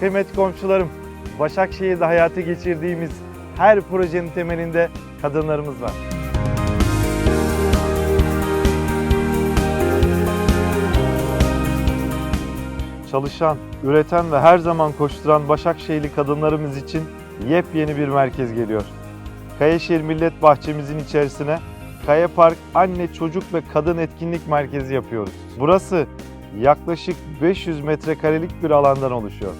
kıymetli komşularım, Başakşehir'de hayata geçirdiğimiz her projenin temelinde kadınlarımız var. Çalışan, üreten ve her zaman koşturan Başakşehirli kadınlarımız için yepyeni bir merkez geliyor. Kayaşehir Millet Bahçemizin içerisine Kaya Park Anne Çocuk ve Kadın Etkinlik Merkezi yapıyoruz. Burası yaklaşık 500 metrekarelik bir alandan oluşuyor.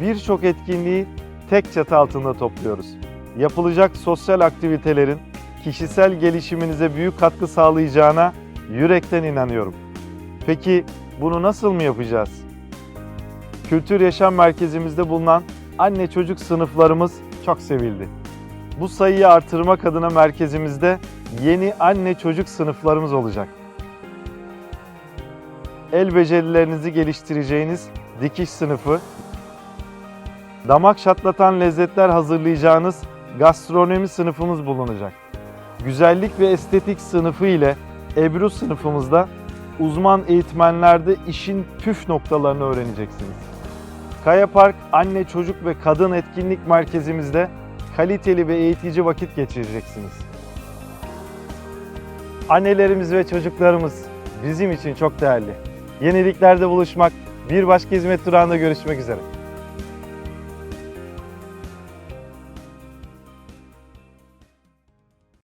Birçok etkinliği tek çatı altında topluyoruz. Yapılacak sosyal aktivitelerin kişisel gelişiminize büyük katkı sağlayacağına yürekten inanıyorum. Peki bunu nasıl mı yapacağız? Kültür Yaşam Merkezimizde bulunan anne çocuk sınıflarımız çok sevildi. Bu sayıyı artırmak adına merkezimizde yeni anne çocuk sınıflarımız olacak. El becerilerinizi geliştireceğiniz dikiş sınıfı, damak şatlatan lezzetler hazırlayacağınız gastronomi sınıfımız bulunacak. Güzellik ve estetik sınıfı ile Ebru sınıfımızda uzman eğitmenlerde işin püf noktalarını öğreneceksiniz. Kaya Park Anne Çocuk ve Kadın Etkinlik Merkezimizde kaliteli ve eğitici vakit geçireceksiniz. Annelerimiz ve çocuklarımız bizim için çok değerli. Yeniliklerde buluşmak, bir başka hizmet durağında görüşmek üzere.